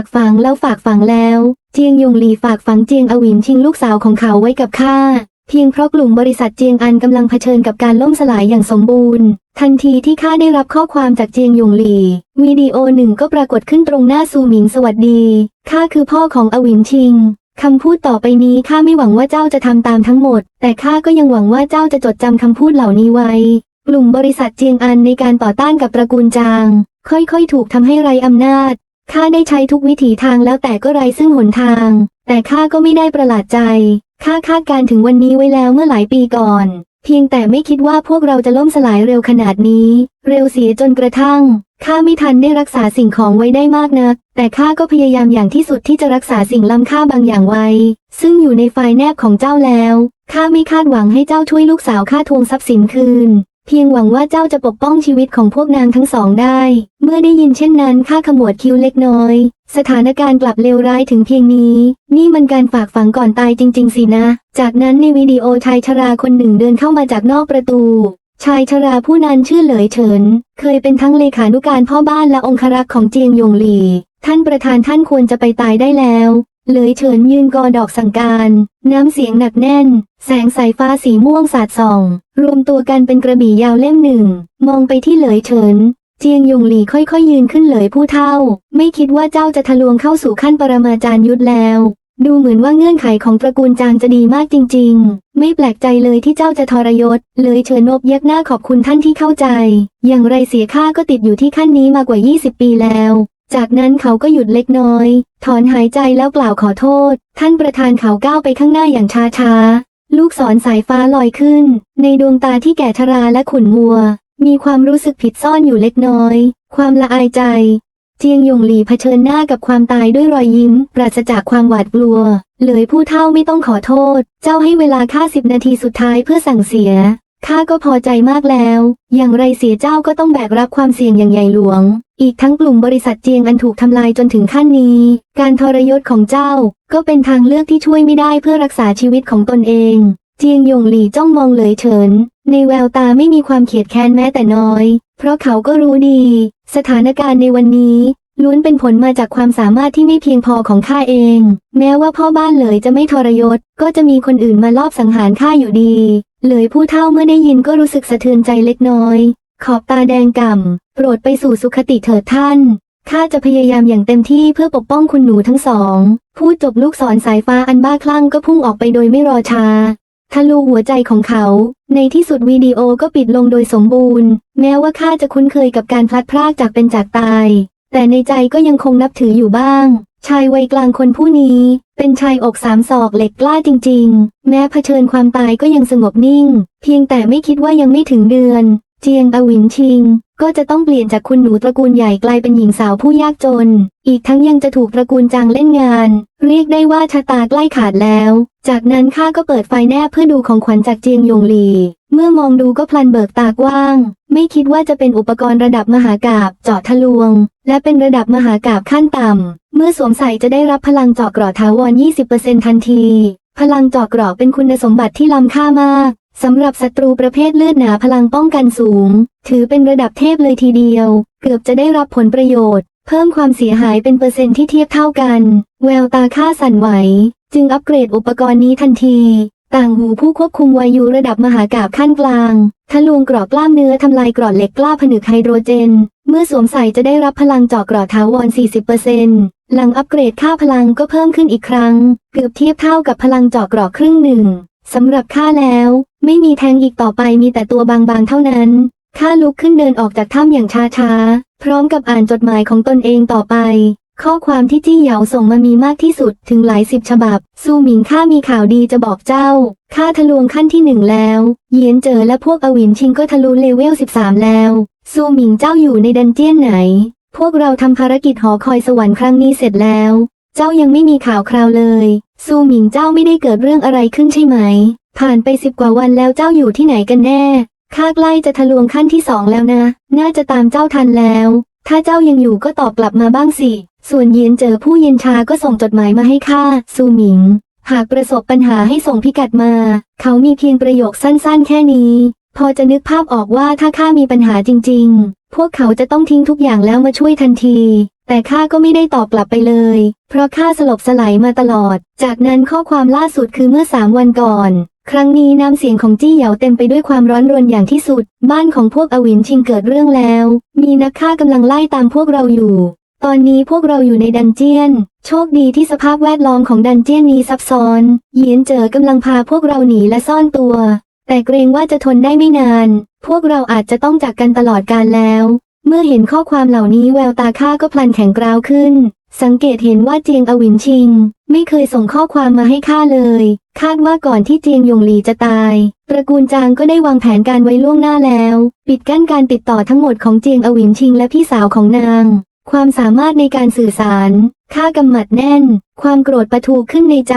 ากฝังแล้วฝากฝังแล้ว เจียงยงหลีฝากฝังเจียงอวินชิงลูกสาวของเขาไว้กับข้าเพียงเพราะกลุ่มบริษัทเจียงอันกำลังเผชิญกับการล่มสลายอย่างสมบูรณ์ ทันทีที่ข้าได้รับข้อความจากเจียงยงหลีวิดีโอหนึ่งก็ปรากฏขึ้นตรงหน้าซูหมิงสวัสดีข้าคือพ่อของอวินชิงคำพูดต่อไปนี้ข้าไม่หวังว่าเจ้าจะทำตามทั้งหมด แต่ข้าก็ยังหวังว่าเจ้าจะจดจำคำพูดเหล่านี้ไว้ กลุ่มบริษัทเจียงอันในการต่อต้านกับตระกูลจาง ค่อยๆ ถูกทำให้ไร้อำนาจ ข้าได้ใช้ทุกวิถีทางแล้วแต่ก็ไร้ซึ่งหนทาง แต่ข้าก็ไม่ได้ประหลาดใจ ข้าคาดการถึงวันนี้ไว้แล้วเมื่อหลายปีก่อน เพียงแต่ไม่คิดว่าพวกเราจะล่มสลายเร็วขนาดนี้ เร็วเสียจนกระทั่ง ข้าไม่ทันได้รักษาสิ่งของไว้ได้มากนัก แต่ข้าก็พยายามอย่างที่สุดที่จะรักษาสิ่งล้ำค่าบางอย่างไว้ ซึ่งอยู่ในไฟล์แนบของเจ้าแล้ว ข้าไม่คาดหวังให้เจ้าช่วยลูกสาวข้าทวงทรัพย์สินคืน พียงหวังว่าเจ้าจะปกป้องชีวิตของพวกนางทั้งสองได้ เมื่อได้ยินเช่นนั้นข้าขมวดคิ้วเล็กน้อย สถานการณ์กลับเลวร้ายถึงเพียงนี้ นี่มันการฝากฝังก่อนตายจริง ๆ สินะ จากนั้นในวิดีโอชายชราคนหนึ่งเดินเข้ามาจากนอกประตู ชายชราผู้นั้นชื่อเหลยเฉิน เคยเป็นทั้งเลขานุการพ่อบ้านและองครักษ์ของเจียงยงหลี ท่านประธานท่านควรจะไปตายได้แล้ว เลยเฉินยืนกอดอกสั่งการ น้ำเสียงหนักแน่น แสงสายฟ้าสีม่วงสาดส่อง รวมตัวกันเป็นกระบี่ยาวเล่มหนึ่ง มองไปที่เลยเฉิน เจียงยงหลีค่อยๆยืนขึ้นเลยผู้เท่า ไม่คิดว่าเจ้าจะทะลวงเข้าสู่ขั้นปรมาจารย์ยุทธแล้ว ดูเหมือนว่าเงื่อนไขของตระกูลจางจะดีมากจริง ๆ ไม่แปลกใจเลยที่เจ้าจะทรยศ เลยเฉินนบยักหน้าขอบคุณท่านที่เข้าใจ อย่างไรเสียข้าก็ติดอยู่ที่ขั้นนี้มากว่า 20 ปีแล้ว จากนั้นเขาก็หยุดเล็กน้อย ถอนหายใจแล้วกล่าวขอโทษ ท่านประธานเขาก้าวไปข้างหน้าอย่างช้าๆ ลูกศรสายฟ้าลอยขึ้น ในดวงตาที่แก่ชราและขุ่นมัว มีความรู้สึกผิดซ่อนอยู่เล็กน้อย ความละอายใจ เจียงยงหลีเผชิญหน้ากับความตายด้วยรอยยิ้ม ปราศจากความหวาดกลัว เลยผู้เท่าไม่ต้องขอโทษ เจ้าให้เวลาข้าสิบนาทีสุดท้ายเพื่อสั่งเสีย ข้าก็พอใจมากแล้ว อย่างไรเสียเจ้าก็ต้องแบกรับความเสี่ยงอย่างใหญ่หลวง อีกทั้งกลุ่มบริษัทเจียงอันถูกทำลายจนถึงขั้นนี้ การทรยศของเจ้าก็เป็นทางเลือกที่ช่วยไม่ได้เพื่อรักษาชีวิตของตนเอง เจียงยงหลี่จ้องมองเหลยเฉิน ในแววตาไม่มีความเขียดแค้นแม้แต่น้อย เพราะเขาก็รู้ดี สถานการณ์ในวันนี้ล้วนเป็นผลมาจากความสามารถที่ไม่เพียงพอของข้าเอง แม้ว่าพ่อบ้านเหลยจะไม่ทรยศ ก็จะมีคนอื่นมาลอบสังหารข้าอยู่ดี เหลยผู้เฒ่าเมื่อได้ยินก็รู้สึกสะเทือนใจเล็กน้อย ขอบตาแดงก่ำ โปรดไปสู่สุขติเถิดท่าน ข้าจะพยายามอย่างเต็มที่เพื่อปกป้องคุณหนูทั้งสอง พูดจบลูกศรสายฟ้าอันบ้าคลั่งก็พุ่งออกไปโดยไม่รอช้า ทะลุหัวใจของเขา ในที่สุดวิดีโอก็ปิดลงโดยสมบูรณ์ แม้ว่าข้าจะคุ้นเคยกับการพลัดพรากจากเป็นจากตาย แต่ในใจก็ยังคงนับถืออยู่บ้าง ชายวัยกลางคนผู้นี้ เป็นชายอกสามศอกเหล็กกล้าจริง ๆ แม้เผชิญความตายก็ยังสงบนิ่ง เพียงแต่ไม่คิดว่ายังไม่ถึงเดือน เจียงอวินชิง ก็จะต้องเปลี่ยนจากคุณหนูตระกูลใหญ่กลายเป็นหญิงสาวผู้ยากจน อีกทั้งยังจะถูกตระกูลจางเล่นงาน เรียกได้ว่าชะตาใกล้ขาดแล้ว จากนั้นข้าก็เปิดไฟแนบเพื่อดูของขวัญจากเจียงยงหลี เมื่อมองดูก็พลันเบิกตากว้าง ไม่คิดว่าจะเป็นอุปกรณ์ระดับมหากาบเจาะทะลวง และเป็นระดับมหากาบขั้นต่ำ เมื่อสวมใส่จะได้รับพลังเจาะเกราะถาวร 20%ทันที พลังเจาะเกราะเป็นคุณสมบัติที่ล้ำค่ามากสำหรับศัตรูประเภทเลือดหนาพลังป้องกันสูง ถือเป็นระดับเทพเลยทีเดียว เกือบจะได้รับผลประโยชน์ เพิ่มความเสียหายเป็นเปอร์เซ็นต์ที่เทียบเท่ากัน แววตาค่าสั่นไหว จึงอัปเกรดอุปกรณ์นี้ทันที ต่างหูผู้ควบคุมวายุระดับมหากาบขั้นกลาง ทะลวงกรอบกล้ามเนื้อทำลายกรอดเหล็กกล้าผนึกไฮโดรเจน เมื่อสวมใส่จะได้รับพลังเจาะกรอดถาวร 40%หลังอัปเกรดค่าพลังก็เพิ่มขึ้นอีกครั้ง เกือบเทียบเท่ากับพลังเจาะกรอดครึ่งหนึ่งสำหรับข้าแล้ว ไม่มีแทงอีกต่อไปมีแต่ตัวบางๆเท่านั้นข้าลุกขึ้นเดินออกจากถ้ำอย่างช้าๆ พร้อมกับอ่านจดหมายของตนเองต่อไป ข้อความที่จี้เหยาส่งมามีมากที่สุดถึงหลายสิบฉบับสู้หมิงข้ามีข่าวดีจะบอกเจ้า ข้าทะลวงขั้นที่หนึ่งแล้ว เยียนเจอและพวกอวินชิงก็ทะลุเลเวล 13 แล้วสู้หมิงเจ้าอยู่ในดันเจี้ยนไหน พวกเราทำภารกิจหอคอยสวรรค์ครั้งนี้เสร็จแล้ว เจ้ายังไม่มีข่าวคราวเลยสู้หมิงเจ้าไม่ได้เกิดเรื่องอะไรขึ้นใช่ไหม ผ่านไปสิบกว่าวันแล้วเจ้าอยู่ที่ไหนกันแน่ ข้าใกล้จะทะลวงขั้นที่สองแล้วนะ น่าจะตามเจ้าทันแล้ว ถ้าเจ้ายังอยู่ก็ตอบกลับมาบ้างสิ ส่วนเยียนเจอผู้เย็นชาก็ส่งจดหมายมาให้ข้าซูหมิง หากประสบปัญหาให้ส่งพิกัดมา เขามีเพียงประโยคสั้นๆ แค่นี้ พอจะนึกภาพออกว่าถ้าข้ามีปัญหาจริง ๆ พวกเขาจะต้องทิ้งทุกอย่างแล้วมาช่วยทันที แต่ข้าก็ไม่ได้ตอบกลับไปเลย เพราะข้าสลบสลายมาตลอด จากนั้นข้อความล่าสุดคือเมื่อสามวันก่อนครั้งนี้น้ำเสียงของจี้เหยาเต็มไปด้วยความร้อนรนอย่างที่สุด บ้านของพวกอวินชิงเกิดเรื่องแล้ว มีนักฆ่ากำลังไล่ตามพวกเราอยู่ ตอนนี้พวกเราอยู่ในดันเจียน โชคดีที่สภาพแวดล้อมของดันเจียนนี้ซับซ้อนเหยียนเจอกำลังพาพวกเราหนีและซ่อนตัว แต่เกรงว่าจะทนได้ไม่นาน พวกเราอาจจะต้องจากกันตลอดกาลแล้ว เมื่อเห็นข้อความเหล่านี้แววตาข้าก็พลันแข็งกร้าวขึ้น สังเกตเห็นว่าเจียงอวินชิง ไม่เคยส่งข้อความมาให้ข้าเลย คาดว่าก่อนที่เจียงยงหลีจะตาย ตระกูลจางก็ได้วางแผนการไว้ล่วงหน้าแล้ว ปิดกั้นการติดต่อทั้งหมดของเจียงอวินชิงและพี่สาวของนาง ความสามารถในการสื่อสาร ข้ากำหมัดแน่น ความโกรธประทูขึ้นในใจ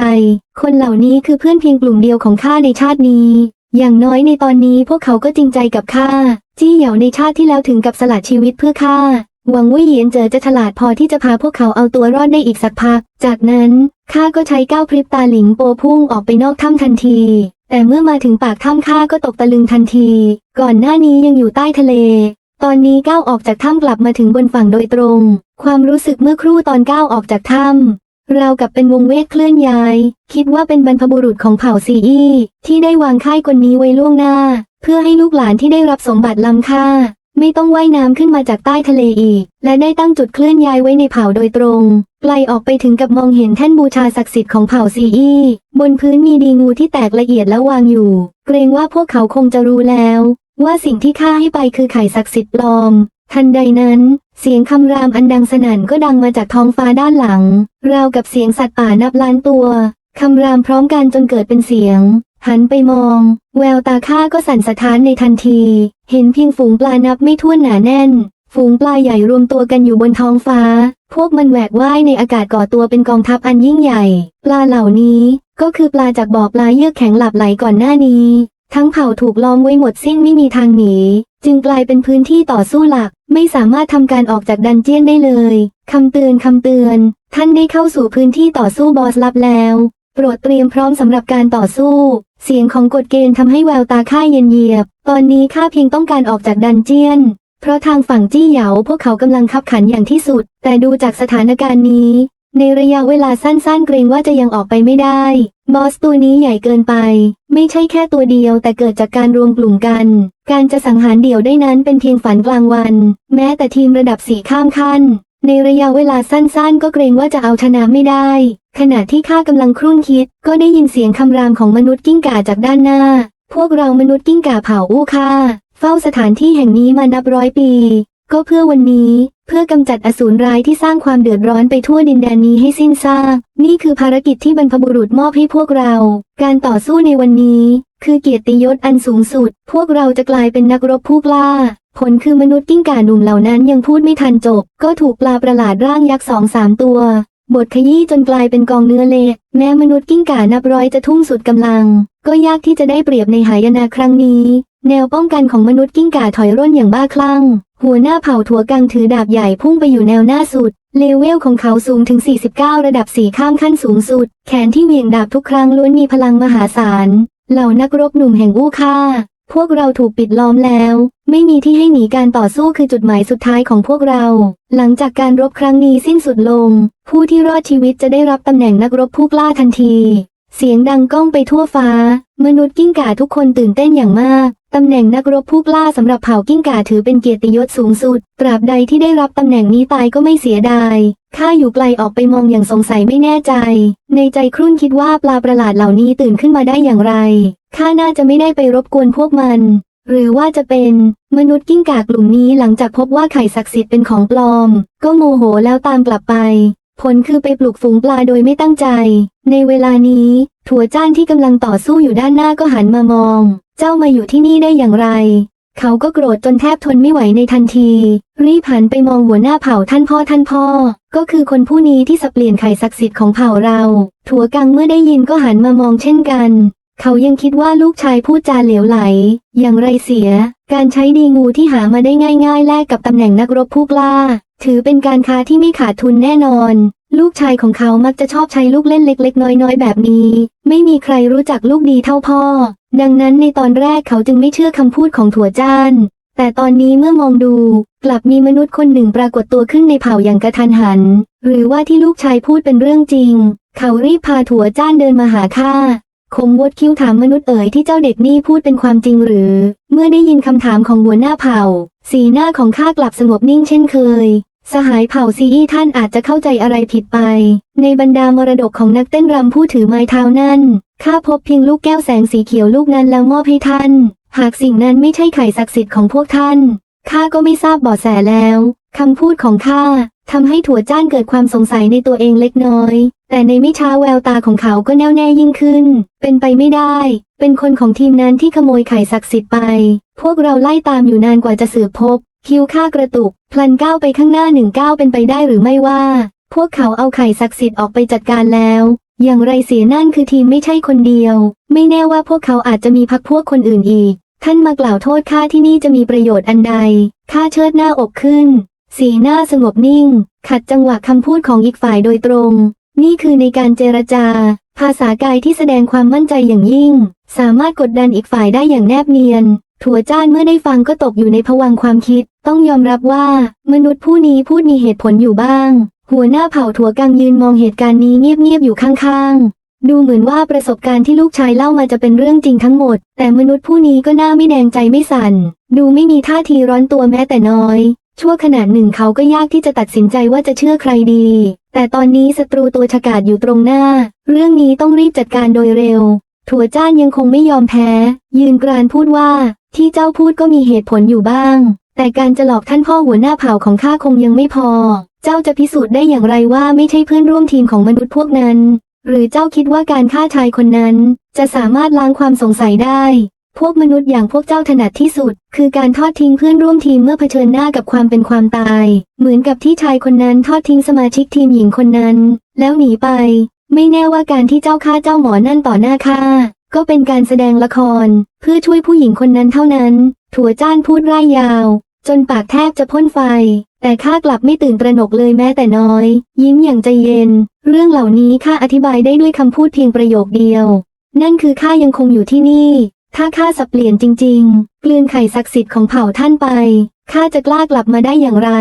คนเหล่านี้คือเพื่อนเพียงกลุ่มเดียวของข้าในชาตินี้ อย่างน้อยในตอนนี้พวกเขาก็จริงใจกับข้า จี้เหยาในชาติที่แล้วถึงกับสละชีวิตเพื่อข้า หวังว่าเหยียนเจอจะฉลาดพอที่จะพาพวกเขาเอาตัวรอดได้อีกสักพัก จากนั้นข้าก็ใช้ก้าวพริบตาหลิงโปพุ่งออกไปนอกถ้ำทันที แต่เมื่อมาถึงปากถ้ำข้าก็ตกตะลึงทันที ก่อนหน้านี้ยังอยู่ใต้ทะเล ตอนนี้ก้าวออกจากถ้ำกลับมาถึงบนฝั่งโดยตรง ความรู้สึกเมื่อครู่ตอนก้าวออกจากถ้ำเรากับเป็นวงเวทเคลื่อนย้าย คิดว่าเป็นบรรพบุรุษของเผ่าซีอี้ที่ได้วางค่ายกลนี้ไว้ล่วงหน้า เพื่อให้ลูกหลานที่ได้รับสมบัติล้ำค่า ไม่ต้องว่ายน้ำขึ้นมาจากใต้ทะเลอีก และได้ตั้งจุดเคลื่อนย้ายไว้ในเผ่าโดยตรงไกลออกไปถึงกับมองเห็นแท่นบูชาศักดิ์สิทธิ์ของเผ่าซีอี้บนพื้นมีดีงูที่แตกละเอียดและวางอยู่ เกรงว่าพวกเขาคงจะรู้แล้ว ว่าสิ่งที่ข้าให้ไปคือไข่ศักดิ์สิทธิ์ปลอม ทันใดนั้น เสียงคำรามอันดังสนั่นก็ดังมาจากท้องฟ้าด้านหลัง ราวกับเสียงสัตว์ป่านับล้านตัวคำรามพร้อมกันจนเกิดเป็นเสียง หันไปมอง แววตาข้าก็สั่นสะท้านในทันที เห็นเพียงฝูงปลานับไม่ถ้วนหนาแน่น ฝูงปลาใหญ่รวมตัวกันอยู่บนท้องฟ้า พวกมันแหวกว่ายในอากาศก่อตัวเป็นกองทัพอันยิ่งใหญ่ ปลาเหล่านี้ก็คือปลาจากบ่อปลาเยือกแข็งหลับไหลก่อนหน้านี้ ทั้งเผ่าถูกล้อมไว้หมดสิ้นไม่มีทางหนี จึงกลายเป็นพื้นที่ต่อสู้หลัก ไม่สามารถทำการออกจากดันเจียนได้เลยคำเตือนคำเตือน ท่านได้เข้าสู่พื้นที่ต่อสู้บอสลับแล้ว โปรดเตรียมพร้อมสำหรับการต่อสู้ เสียงของกฎเกณฑ์ทำให้แววตาข้าเย็นเยียบ ตอนนี้ข้าเพียงต้องการออกจากดันเจียน เพราะทางฝั่งจี้เหยาพวกเขากำลังขับขันอย่างที่สุด แต่ดูจากสถานการณ์นี้ ในระยะเวลาสั้นๆ เกรงว่าจะยังออกไปไม่ได้ บอสตัวนี้ใหญ่เกินไป ไม่ใช่แค่ตัวเดียวแต่เกิดจากการรวมกลุ่มกัน การจะสังหารเดี่ยวได้นั้นเป็นเพียงฝันกลางวัน แม้แต่ทีมระดับสี่ข้ามขั้น ในระยะเวลาสั้นๆ ก็เกรงว่าจะเอาชนะไม่ได้ ขณะที่ข้ากำลังครุ่นคิด ก็ได้ยินเสียงคำรามของมนุษย์กิ้งก่าจากด้านหน้า พวกเรามนุษย์กิ้งก่าเผ่าอู้ค่าเฝ้าสถานที่แห่งนี้มานับร้อยปี ก็เพื่อวันนี้เพื่อกำจัดอสูรร้ายที่สร้างความเดือดร้อนไปทั่วดินแดนนี้ให้สิ้นซาก นี่คือภารกิจที่บรรพบุรุษมอบให้พวกเรา การต่อสู้ในวันนี้ คือเกียรติยศอันสูงสุด พวกเราจะกลายเป็นนักรบผู้กล้า ผลคือมนุษย์กิ้งก่าหนุ่มเหล่านั้นยังพูดไม่ทันจบ ก็ถูกปลาประหลาดร่างยักษ์สองสามตัว บทขยี้จนกลายเป็นกองเนื้อเละแม้มนุษย์กิ้งก่านับร้อยจะทุ่มสุดกำลัง ก็ยากที่จะได้เปรียบในหายนะครั้งนี้ แนวป้องกันของมนุษย์กิ้งก่าถอยร่นอย่างบ้าคลั่ง หัวหน้าเผ่าถั่วกังถือดาบใหญ่พุ่งไปอยู่แนวหน้าสุด เลเวลของเขาสูงถึง 49 ระดับสี่ข้ามขั้นสูงสุด แขนที่เหวี่ยงดาบทุกครั้งล้วนมีพลังมหาศาล เหล่านักรบหนุ่มแห่งอู้ค่า พวกเราถูกปิดล้อมแล้ว ไม่มีที่ให้หนีการต่อสู้คือจุดหมายสุดท้ายของพวกเรา หลังจากการรบครั้งนี้สิ้นสุดลง ผู้ที่รอดชีวิตจะได้รับตำแหน่งนักรบผู้กล้าทันทีเสียงดังก้องไปทั่วฟ้า มนุษย์กิ้งก่าทุกคนตื่นเต้นอย่างมาก ตำแหน่งนักรบผู้กล้าสำหรับเผ่ากิ้งก่าถือเป็นเกียรติยศสูงสุด ตราบใดที่ได้รับตำแหน่งนี้ตายก็ไม่เสียดาย ข้าอยู่ไกลออกไปมองอย่างสงสัยไม่แน่ใจ ในใจครุ่นคิดว่าปลาประหลาดเหล่านี้ตื่นขึ้นมาได้อย่างไร ข้าน่าจะไม่ได้ไปรบกวนพวกมัน หรือว่าจะเป็น มนุษย์กิ้งก่ากลุ่มนี้หลังจากพบว่าไข่ศักดิ์สิทธิ์เป็นของปลอม ก็โมโหแล้วตามกลับไป ผลคือไปปลูกฝูงปลาโดยไม่ตั้งใจ ในเวลานี้ ถั่วจ้านที่กำลังต่อสู้อยู่ด้านหน้าก็หันมามอง เจ้ามาอยู่ที่นี่ได้อย่างไร เขาก็โกรธจนแทบทนไม่ไหวในทันที รีบหันไปมองหัวหน้าเผ่าท่านพ่อท่านพ่อ ก็คือคนผู้นี้ที่สับเปลี่ยนไข่ศักดิ์สิทธิ์ของเผ่าเรา ถั่วกังเมื่อได้ยินก็หันมามองเช่นกัน เขายังคิดว่าลูกชายพูดจาเหลวไหล อย่างไรเสีย การใช้ดีงูที่หามาได้ง่าย ๆ แลกกับตำแหน่งนักรบผู้กล้า ถือเป็นการค้าที่ไม่ขาดทุนแน่นอน ลูกชายของเขามักจะชอบใช้ลูกเล่นเล็ก ๆ น้อยๆ แบบนี้ ไม่มีใครรู้จักลูกดีเท่าพ่อ ดังนั้นในตอนแรกเขาจึงไม่เชื่อคำพูดของถั่วจ้าน แต่ตอนนี้เมื่อมองดู กลับมีมนุษย์คนหนึ่งปรากฏตัวขึ้นในเผ่าอย่างกระทันหัน หรือว่าที่ลูกชายพูดเป็นเรื่องจริง เขารีบพาถั่วจ้านเดินมาหาข้า คมวดคิ้วถามมนุษย์เอ๋ยที่เจ้าเด็กนี่พูดเป็นความจริงหรือ เมื่อได้ยินคำถามของหัวหน้าเผ่า สีหน้าของข้ากลับสงบนิ่งเช่นเคย สหายเผ่าซีอี้ท่านอาจจะเข้าใจอะไรผิดไป ในบรรดามรดกของนักเต้นรำผู้ถือไม้เท้านั่นข้าพบเพียงลูกแก้วแสงสีเขียวลูกนั้นแล้วมอบให้ท่าน หากสิ่งนั้นไม่ใช่ไข่ศักดิ์สิทธิ์ของพวกท่านข้าก็ไม่ทราบเบาะแสแล้วคำพูดของข้าทำให้ถั่วจ้านเกิดความสงสัยในตัวเองเล็กน้อย แต่ในไม่ช้าแววตาของเขาก็แน่วแน่ยิ่งขึ้น เป็นไปไม่ได้ เป็นคนของทีมนั้นที่ขโมยไข่ศักดิ์สิทธิ์ไป พวกเราไล่ตามอยู่นานกว่าจะสืบพบ คิวข้ากระตุก พลันก้าวไปข้างหน้าหนึ่งก้าวเป็นไปได้หรือไม่ว่า พวกเขาเอาไข่ศักดิ์สิทธิ์ออกไปจัดการแล้ว อย่างไรเสียนั่นคือทีมไม่ใช่คนเดียว ไม่แน่ว่าพวกเขาอาจจะมีพักพวกคนอื่นอีก ท่านมากล่าวโทษข้าที่นี่จะมีประโยชน์อันใด ข้าเชิดหน้าอกขึ้น สีหน้าสงบนิ่ง ขัดจังหวะคำพูดของอีกฝ่ายโดยตรง นี่คือในการเจรจา ภาษากายที่แสดงความมั่นใจอย่างยิ่ง สามารถกดดันอีกฝ่ายได้อย่างแนบเนียน ถั่วจ้านเมื่อได้ฟังก็ตกอยู่ในภวังความคิด ต้องยอมรับว่า มนุษย์ผู้นี้พูดมีเหตุผลอยู่บ้าง หัวหน้าเผ่าถั่วกังยืนมองเหตุการณ์นี้เงียบๆอยู่ข้างๆดูเหมือนว่าประสบการณ์ที่ลูกชายเล่ามาจะเป็นเรื่องจริงทั้งหมด แต่มนุษย์ผู้นี้ก็หน้าไม่แดงใจไม่สั่น ดูไม่มีท่าทีร้อนตัวแม้แต่น้อย ชั่วขณะหนึ่งเขาก็ยากที่จะตัดสินใจว่าจะเชื่อใครดี แต่ตอนนี้ศัตรูตัวฉกาจอยู่ตรงหน้า เรื่องนี้ต้องรีบจัดการโดยเร็ว ถั่วจ้านยังคงไม่ยอมแพ้ ยืนกรานพูดว่า ที่เจ้าพูดก็มีเหตุผลอยู่บ้าง แต่การจะหลอกท่านพ่อหัวหน้าเผ่าของข้าคงยังไม่พอ เจ้าจะพิสูจน์ได้อย่างไรว่าไม่ใช่เพื่อนร่วมทีมของมนุษย์พวกนั้น หรือเจ้าคิดว่าการฆ่าชายคนนั้น จะสามารถล้างความสงสัยได้ พวกมนุษย์อย่างพวกเจ้าถนัดที่สุด คือการทอดทิ้งเพื่อนร่วมทีมเมื่อเผชิญหน้ากับความเป็นความตาย เหมือนกับที่ชายคนนั้นทอดทิ้งสมาชิกทีมหญิงคนนั้น แล้วหนีไป ไม่แน่ว่าการที่เจ้าฆ่าเจ้าหมอนั่นต่อหน้าข้าก็เป็นการแสดงละคร เพื่อช่วยผู้หญิงคนนั้นเท่านั้น ถั่วจ้านพูดร่ายยาว จนปากแทบจะพ่นไฟ แต่ข้ากลับไม่ตื่นตระหนกเลยแม้แต่น้อย ยิ้มอย่างใจเย็น เรื่องเหล่านี้ข้าอธิบายได้ด้วยคำพูดเพียงประโยคเดียว นั่นคือข้ายังคงอยู่ที่นี่ ถ้าข้าสับเปลี่ยนจริง ๆ กลืนไข่ศักดิ์สิทธิ์ของเผ่าท่านไป ข้าจะกล้ากลับมาได้อย่างไร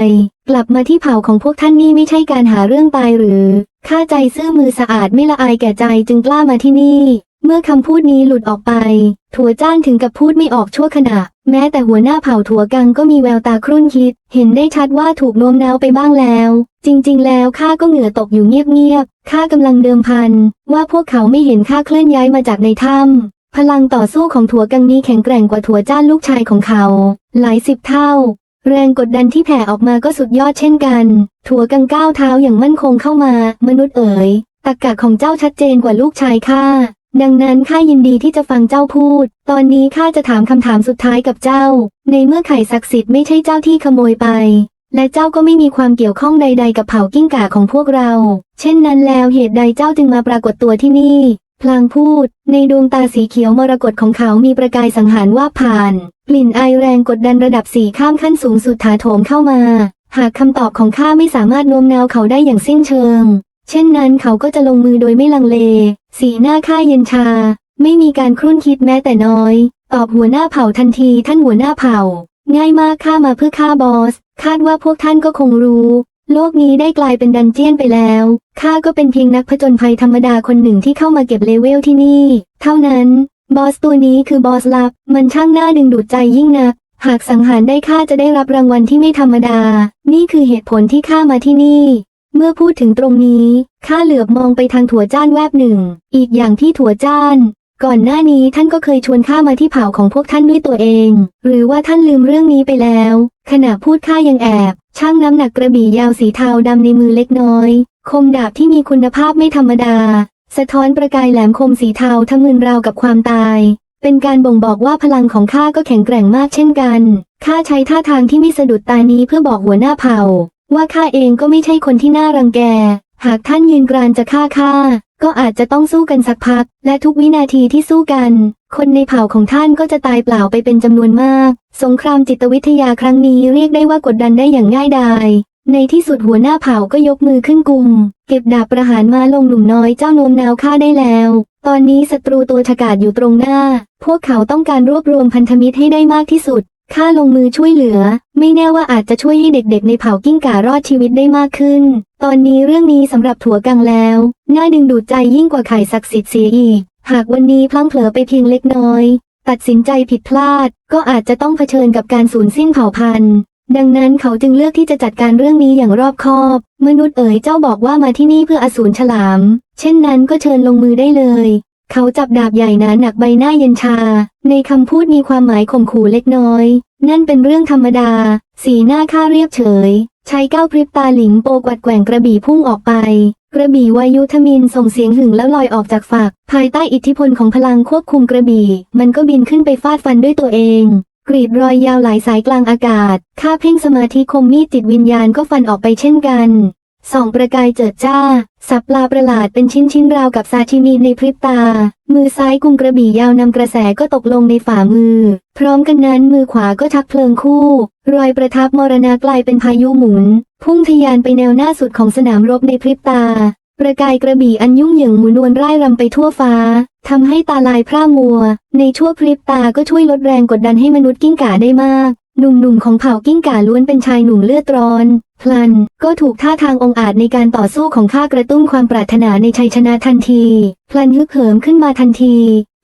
กลับมาที่เผ่าของพวกท่านนี่ไม่ใช่การหาเรื่องตายหรือ ข้าใจซื่อมือสะอาดไม่ละอายแก่ใจจึงกล้ามาที่นี่ เมื่อคำพูดนี้หลุดออกไป ถั่วจ้านถึงกับพูดไม่ออกชั่วขณะ แม้แต่หัวหน้าเผ่าถั่วกังก็มีแววตาครุ่นคิด เห็นได้ชัดว่าถูกโน้มน้าวไปบ้างแล้ว จริง ๆ แล้วข้าก็เหงื่อตกอยู่เงียบๆ ข้ากำลังเดิมพัน ว่าพวกเขาไม่เห็นข้าเคลื่อนย้ายมาจากในถ้ำ พลังต่อสู้ของถั่วกังนี้แข็งแกร่งกว่าถั่วจ้านลูกชายของเขา หลายสิบเท่า แรงกดดันที่แผ่ออกมาก็สุดยอดเช่นกัน ถั่วกังก้าวเท้าอย่างมั่นคงเข้ามา มนุษย์เอ๋ยตรรกะของเจ้าชัดเจนกว่าลูกชายข้าดังนั้นข้ายินดีที่จะฟังเจ้าพูด ตอนนี้ข้าจะถามคำถามสุดท้ายกับเจ้า ในเมื่อไข่ศักดิ์สิทธิ์ไม่ใช่เจ้าที่ขโมยไป และเจ้าก็ไม่มีความเกี่ยวข้องใด ๆ กับเผ่ากิ้งก่าของพวกเรา เช่นนั้นแล้วเหตุใดเจ้าจึงมาปรากฏตัวที่นี่ พลางพูด ในดวงตาสีเขียวมรกตของเขามีประกายสังหารว่าผ่าน กลิ่นไอแรงกดดันระดับสี่ข้ามขั้นสูงสุดถาโถมเข้ามา หากคำตอบของข้าไม่สามารถโน้มน้าวเขาได้อย่างสิ้นเชิง เช่นนั้นเขาก็จะลงมือโดยไม่ลังเล สีหน้าข้าเย็นชา ไม่มีการครุ่นคิดแม้แต่น้อย ตอบหัวหน้าเผ่าทันทีท่านหัวหน้าเผ่า ง่ายมากข้ามาเพื่อฆ่าบอส คาดว่าพวกท่านก็คงรู้ โลกนี้ได้กลายเป็นดันเจียนไปแล้ว ข้าก็เป็นเพียงนักผจญภัยธรรมดาคนหนึ่งที่เข้ามาเก็บเลเวลที่นี่ เท่านั้น บอสตัวนี้คือบอสลับ มันช่างน่าดึงดูดใจยิ่งนัก หากสังหารได้ข้าจะได้รับรางวัลที่ไม่ธรรมดา นี่คือเหตุผลที่ข้ามาที่นี่ เมื่อพูดถึงตรงนี้ ข้าเหลือบมองไปทางถั่วจ้านแวบหนึ่ง อีกอย่างที่ถั่วจ้าน ก่อนหน้านี้ท่านก็เคยชวนข้ามาที่เผ่าของพวกท่านด้วยตัวเอง หรือว่าท่านลืมเรื่องนี้ไปแล้ว ขณะพูดข้ายังแอบ ช่างน้ำหนักกระบี่ยาวสีเทาดำในมือเล็กน้อย คมดาบที่มีคุณภาพไม่ธรรมดา สะท้อนประกายแหลมคมสีเทาทั้งมึนราวกับความตาย เป็นการบ่งบอกว่าพลังของข้าก็แข็งแกร่งมากเช่นกันข้าใช้ท่าทางที่ไม่สะดุดตานี้เพื่อบอกหัวหน้าเผ่า ว่าข้าเองก็ไม่ใช่คนที่น่ารังแก หากท่านยืนกรานจะฆ่าข้า ก็อาจจะต้องสู้กันสักพัก และทุกวินาทีที่สู้กัน คนในเผ่าของท่านก็จะตายเปล่าไปเป็นจำนวนมาก สงครามจิตวิทยาครั้งนี้เรียกได้ว่ากดดันได้อย่างง่ายดาย ในที่สุดหัวหน้าเผ่าก็ยกมือขึ้นกุม เก็บดาบประหารมาลงหนุ่มน้อยเจ้าโนมนาวข้าได้แล้ว ตอนนี้ศัตรูตัวฉกาจอยู่ตรงหน้า พวกเขาต้องการรวบรวมพันธมิตรให้ได้มากที่สุด ข้าลงมือช่วยเหลือ ไม่แน่ว่าอาจจะช่วยให้เด็กๆ ในเผ่ากิ้งก่ารอดชีวิตได้มากขึ้น ตอนนี้เรื่องนี้สำหรับถั่วกังแล้ว น่าดึงดูดใจยิ่งกว่าไข่ศักดิ์สิทธิ์เสียอีก หากวันนี้พลั้งเผลอไปเพียงเล็กน้อย ตัดสินใจผิดพลาด ก็อาจจะต้องเผชิญกับการสูญสิ้นเผ่าพันธุ์ ดังนั้นเขาจึงเลือกที่จะจัดการเรื่องนี้อย่างรอบคอบ มนุษย์เอ๋ยเจ้าบอกว่ามาที่นี่เพื่ออสูรฉลาม เช่นนั้นก็เชิญลงมือได้เลย เขาจับดาบใหญ่หนาหนักใบหน้าเย็นชา ในคำพูดมีความหมายข่มขู่เล็กน้อย นั่นเป็นเรื่องธรรมดา สีหน้าข้าเรียบเฉย ใช้ก้าวพริบตาหลิงโปกวัดแกว่งกระบี่พุ่งออกไป กระบี่วายุทมินส่งเสียงหึ่งแล้วลอยออกจากฝัก ภายใต้อิทธิพลของพลังควบคุมกระบี่ มันก็บินขึ้นไปฟาดฟันด้วยตัวเอง กรีดรอยยาวหลายสายกลางอากาศข้าเพ่งสมาธิคมมีดจิตวิญญาณก็ฟันออกไปเช่นกัน ส่องประกายเจิดจ้า สับปลาประหลาดเป็นชิ้นชิ้นราวกับซาชิมิในพริบตา มือซ้ายกุมกระบี่ยาวนำกระแสก็ตกลงในฝ่ามือ พร้อมกันนั้นมือขวาก็ชักเพลิงคู่ รอยประทับมรณากลายเป็นพายุหมุน พุ่งทะยานไปแนวหน้าสุดของสนามรบในพริบตา ประกายกระบี่อันยุ่งเหยิงหมุนวนร่ายรำไปทั่วฟ้าทำให้ตาลายพร่ามัว ในชั่วพริบตาก็ช่วยลดแรงกดดันให้มนุษย์กิ้งก่าได้มาก หนุ่มๆของเผ่ากิ้งก่าล้วนเป็นชายหนุ่มเลือดร้อน พลัน ก็ถูกท่าทางองอาจในการต่อสู้ของข้ากระตุ้นความปรารถนาในชัยชนะทันที พลันฮึกเหิมขึ้นมาทันที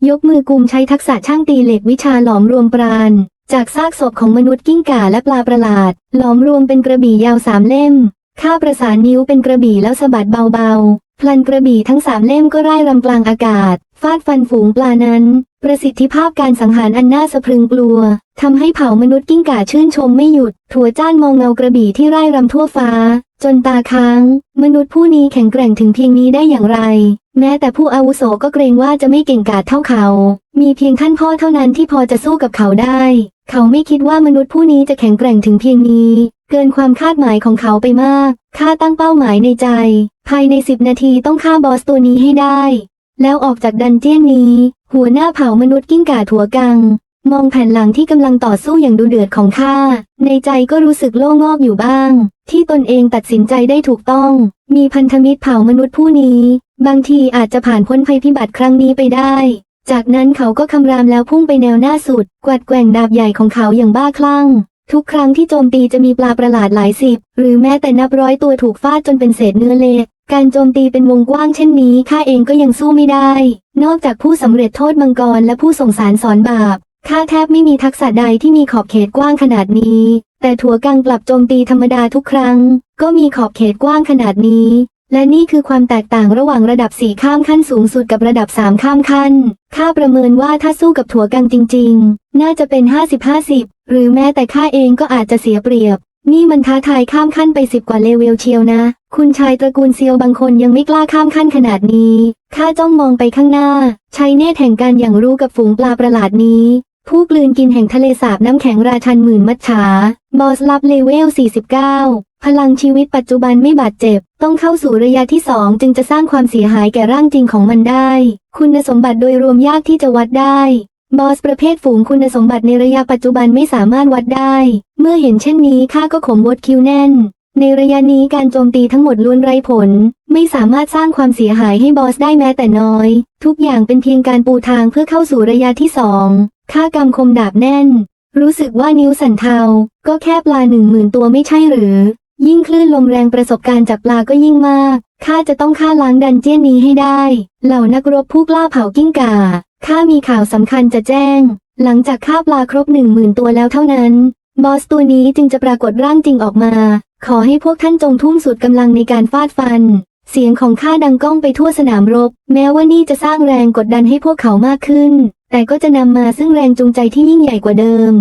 ยกมือกุมใช้ทักษะช่างตีเหล็กวิชาหลอมรวมปราณ จากซากศพของมนุษย์กิ้งก่าและปลาประหลาด หลอมรวมเป็นกระบี่ยาวสามเล่ม ข้าประสานนิ้วเป็นกระบี่แล้วสะบัดเบาๆ พลันกระบี่ทั้งสามเล่มก็ร่ายรำกลางอากาศ ฟาดฟันฝูงปลานั้น ประสิทธิภาพการสังหารอันน่าสะพรึงกลัว ทำให้เผ่ามนุษย์กิ้งก่าชื่นชมไม่หยุด ถั่วจ้านมองเงากระบี่ที่ไร่ายรำทั่วฟ้า จนตาค้าง มนุษย์ผู้นี้แข็งแกร่งถึงเพียงนี้ได้อย่างไร แม้แต่ผู้อาวุโสก็เกรงว่าจะไม่เก่งกาจเท่าเขา มีเพียงท่านพ่อเท่านั้นที่พอจะสู้กับเขาได้ เขาไม่คิดว่ามนุษย์ผู้นี้จะแข็งแกร่งถึงเพียงนี้ เกินความคาดหมายของเขาไปมาก ข้าตั้งเป้าหมายในใจ ภายในสิบนาทีต้องฆ่าบอสตัวนี้ให้ได้ แล้วออกจากดันเจี้ยนนี้ หัวหน้าเผ่ามนุษย์กิ้งก่าถั่วกัง มองแผ่นหลังที่กำลังต่อสู้อย่างดุเดือดของข้า ในใจก็รู้สึกโล่งอกอยู่บ้าง ที่ตนเองตัดสินใจได้ถูกต้อง มีพันธมิตรเผ่ามนุษย์ผู้นี้ บางทีอาจจะผ่านพ้นภัยพิบัติครั้งนี้ไปได้ จากนั้นเขาก็คำรามแล้วพุ่งไปแนวหน้าสุด กวัดแกว่งดาบใหญ่ของเขาอย่างบ้าคลั่งทุกครั้งที่โจมตีจะมีปลาประหลาดหลายสิบ หรือแม้แต่นับร้อยตัวถูกฟาดจนเป็นเศษเนื้อเละ การโจมตีเป็นวงกว้างเช่นนี้ข้าเองก็ยังสู้ไม่ได้ นอกจากผู้สำเร็จโทษมังกรและผู้ส่งสารสอนบาปข้าแทบไม่มีทักษะใดที่มีขอบเขตกว้างขนาดนี้ แต่ถั่วกังกลับโจมตีธรรมดาทุกครั้ง ก็มีขอบเขตกว้างขนาดนี้ และนี่คือความแตกต่างระหว่างระดับสี่ข้ามขั้นสูงสุดกับระดับสามข้ามขั้นข้าประเมินว่าถ้าสู้กับถั่วกังจริง ๆ น่าจะเป็น 50-50 หรือแม้แต่ข้าเองก็อาจจะเสียเปรียบ นี่มันท้าทายข้ามขั้นไปสิบกว่าเลเวลเชียวนะ คุณชายตระกูลเซียวบางคนยังไม่กล้าข้ามขั้นขนาดนี้ ข้าจ้องมองไปข้างหน้า ใช้เนตรแห่งการอย่างรู้กับฝูงปลาประหลาดนี้ ผู้กลืนกินแห่งทะเลสาบน้ำแข็งราชันหมื่นมัจฉา บอสลับเลเวล 49 พลังชีวิตปัจจุบันไม่บาดเจ็บ ต้องเข้าสู่ระยะที่2จึงจะสร้างความเสียหายแก่ร่างจริงของมันได้ คุณสมบัติโดยรวมยากที่จะวัดได้ บอสประเภทฝูงคุณสมบัติในระยะปัจจุบันไม่สามารถวัดได้ เมื่อเห็นเช่นนี้ข้าก็ขมวดคิ้วแน่น ในระยะนี้การโจมตีทั้งหมดล้วนไร้ผล ไม่สามารถสร้างความเสียหายให้บอสได้แม้แต่น้อย ทุกอย่างเป็นเพียงการปูทางเพื่อเข้าสู่ระยะที่สองข้ากำคมดาบแน่น รู้สึกว่านิ้วสั่นเทา ก็แค่ปลาหนึ่งหมื่นตัวไม่ใช่หรือ ยิ่งคลื่นลมแรงประสบการณ์จากปลาก็ยิ่งมาก ข้าจะต้องฆ่าล้างดันเจี้ยนนี้ให้ได้ เหล่านักรบผู้กล้าเผากิ้งก่า ข้ามีข่าวสำคัญจะแจ้ง หลังจากฆ่าปลาครบหนึ่งหมื่นตัวแล้วเท่านั้น บอสตัวนี้จึงจะปรากฏร่างจริงออกมา ขอให้พวกท่านจงทุ่มสุดกำลังในการฟาดฟัน เสียงของข้าดังก้องไปทั่วสนามรบ แม้ว่านี่จะสร้างแรงกดดันให้พวกเขามากขึ้น แต่ก็จะนำมาซึ่งแรงจูงใจที่ยิ่งใหญ่กว่าเดิม